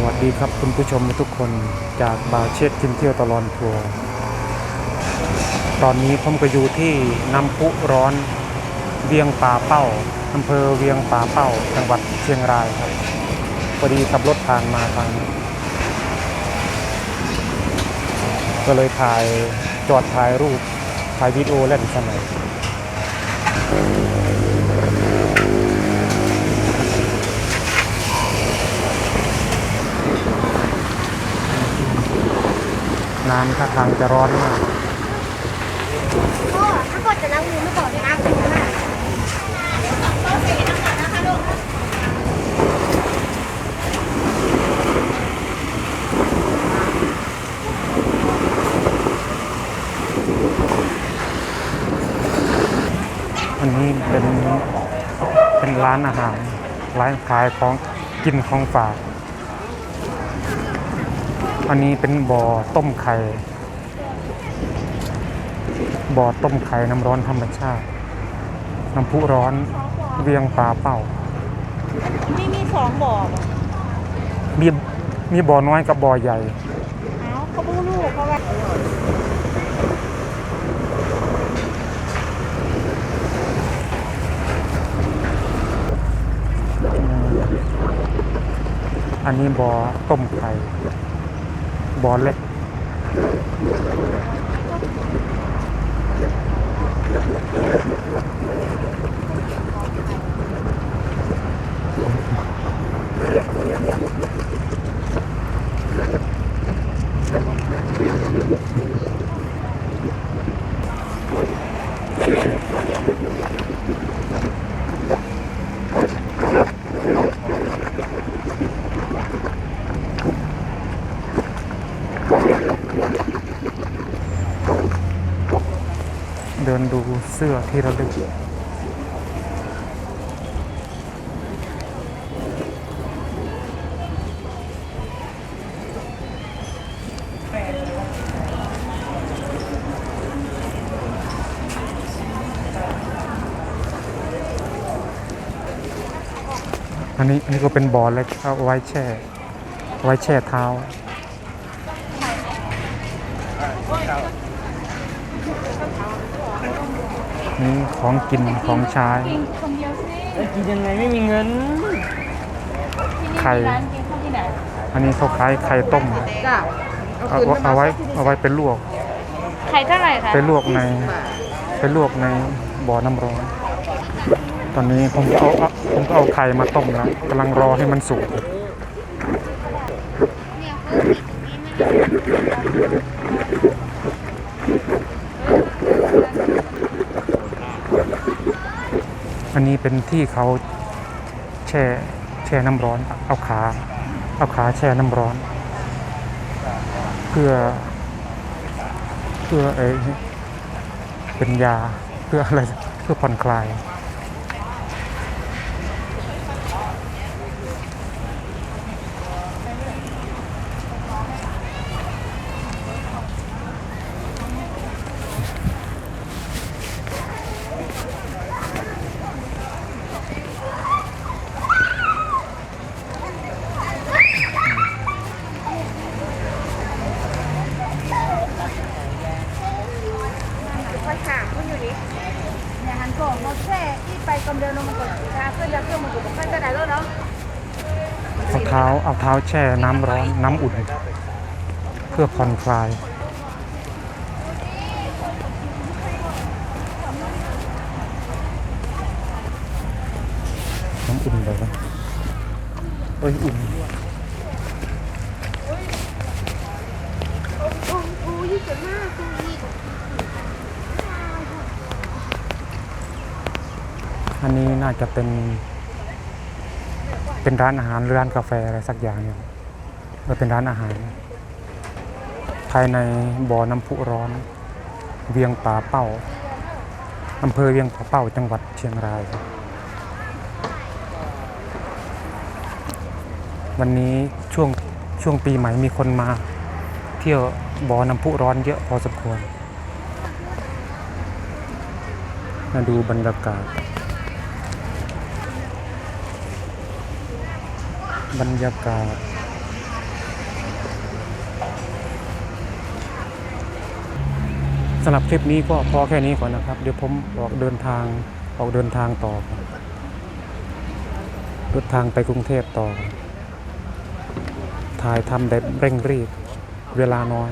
สวัสดีครับคุณผู้ชมทุกคนจากบาเชตกินเที่ยวตลอดทัวร์ตอนนี้ผมก็อยู่ที่น้ำพุร้อนเวียงป่าเป้าอำเภอเวียงป่าเป้าจังหวัดเชียงรายครับพอดีขับรถผ่านมาทางก็เลยถ่ายจอดถ่ายรูปถ่ายวิดีโอเล่นสมัย น้ำท่าทางจะร้อนมากถ้าก่อนจะนั่งมือไม่ก่อนนะคุณแม่อันนี้เป็นเป็นร้านอาหาร ร้านขายของกินของฝาก อันนี้เป็นบ่อต้มไข่บ่อต้มไข่น้ำร้อนธรรมชาติ น้ำพุร้อนเวียงปลาเป้านี่มีสองบ่อบ่มีมีบ่อน้อยกับบ่อใหญ่เอ้าเขาบูลูกเขาว่าอันนี้บ่อต้มไข่ บอลเล็กเดิ นดูเสื้อที่ระลึกอันนี้อันนี้ก็เป็นบอลเล็กเอาไว้แช่ ไว้แช่เท้า นี่ของกินของใช้กินคนเดียวสิกินยังไงไม่มีเงินไข่ร้านกินข้าวที่ไหนอันนี้เขาขายไข่ต้มจ้ะเอาเอาไว้เอาไว้เป็นลวกไข่เท่าไหร่คะไปลวกในไปลวกในบ่อน้ำร้อน ตอนนี้ผมก็เอาเอาผมก็เอาไข่มาต้มแล้วกำลังรอให้มันสุก อันนี้เป็นที่เขาแช่แช่น้ำร้อน เอาขาเอาขาแช่น้ำร้อน เพื่อ เพื่อไอเป็นยาเพื่ออะไรเพื่อผ่อนคลาย ไปถามคุณอยู่นี่เนี่ยหันกล่องมาแค่ ที่ไปกำเดินลงมาก่อนค่ะเพื่อนจะเพื่องมันก็บอกเพื่อนจะไหนแล้วเนาะเอาเท้าเอาเท้าแช่น้ำร้อนน้ำอุ่น เพื่อผ่อนคลาย น้ำอุ่นเลยนะเอ้ยอุ่น โอ้โหยี่สิบห้าคูอีก อันนี้น่าจะเป็น เป็นร้านอาหารหรือร้านกาแฟอะไรสักอย่างเนี่ยเออเป็นร้านอาหาร ภายในบ่อน้ำพุร้อน เวียงป่าเป้าอำเภอเวียงป่าเป้าจังหวัดเชียงรายครับวันนี้ช่วงช่วงปีใหม่มีคนมา เที่ยวบ่อน้ำพุร้อนเยอะพอสมควรมาดูบรรยากาศ บรรยากาศสำหรับคลิปนี้ก็พอแค่นี้ก่อนนะครับ เดี๋ยวผมออกเดินทางออกเดินทางต่อเดินทางไปกรุงเทพต่อ ถ่ายทำแบบเร่งรีบ เวลาน้อย